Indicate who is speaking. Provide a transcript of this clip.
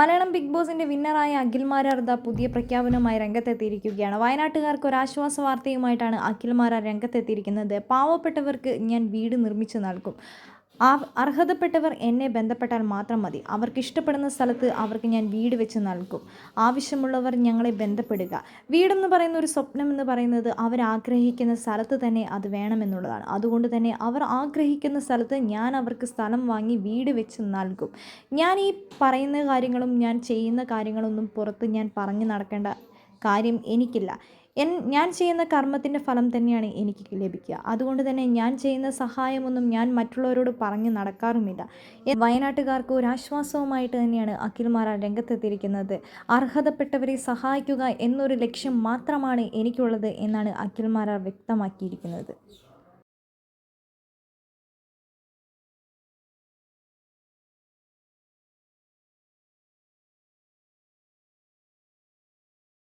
Speaker 1: Malayalam big ബോസിന്റെ വിന്നറായ അഖിൽ മാരാർദ പുതിയ പ്രഖ്യാപനവുമായി രംഗത്തെത്തിയിരിക്കുകയാണ്. വയനാട്ടുകാർക്ക് ഒരു ആശ്വാസ വാർത്തയുമായിട്ടാണ് അഖിൽ മാരാർ രംഗത്തെത്തിയിരിക്കുന്നത്. പാവപ്പെട്ടവർക്ക് ഞാൻ വീട് നിർമ്മിച്ചു നൽകും. അർഹതപ്പെട്ടവർ എന്നെ ബന്ധപ്പെട്ടാൽ മാത്രം മതി. അവർക്ക് ഇഷ്ടപ്പെടുന്ന സ്ഥലത്ത് അവർക്ക് ഞാൻ വീട് വെച്ച് നൽകും. ആവശ്യമുള്ളവർ ഞങ്ങളെ ബന്ധപ്പെടുക. വീടെന്ന് പറയുന്ന ഒരു സ്വപ്നം എന്ന് പറയുന്നത് അവർ ആഗ്രഹിക്കുന്ന സ്ഥലത്ത് തന്നെ അത് വേണമെന്നുള്ളതാണ്. അതുകൊണ്ട് തന്നെ അവർ ആഗ്രഹിക്കുന്ന സ്ഥലത്ത് ഞാൻ അവർക്ക് സ്ഥലം വാങ്ങി വീട് വെച്ച് നൽകും. ഞാൻ ഈ പറയുന്ന കാര്യങ്ങളും ഞാൻ ചെയ്യുന്ന കാര്യങ്ങളൊന്നും പുറത്ത് ഞാൻ പറഞ്ഞു നടക്കേണ്ട കാര്യം എനിക്കില്ല. എൻ ഞാൻ ചെയ്യുന്ന കർമ്മത്തിന്റെ ഫലം തന്നെയാണ് എനിക്ക് ലഭിക്കുക. അതുകൊണ്ട് തന്നെ ഞാൻ ചെയ്യുന്ന സഹായമൊന്നും ഞാൻ മറ്റുള്ളവരോട് പറഞ്ഞു നടക്കാറുമില്ല. വയനാട്ടുകാർക്ക് ഒരു ആശ്വാസവുമായിട്ട് തന്നെയാണ് അഖിൽമാര രംഗത്തെത്തിയിരിക്കുന്നത്. അർഹതപ്പെട്ടവരെ സഹായിക്കുക എന്നൊരു ലക്ഷ്യം മാത്രമാണ് എനിക്കുള്ളത് എന്നാണ് അഖിൽമാര വ്യക്തമാക്കിയിരിക്കുന്നത്.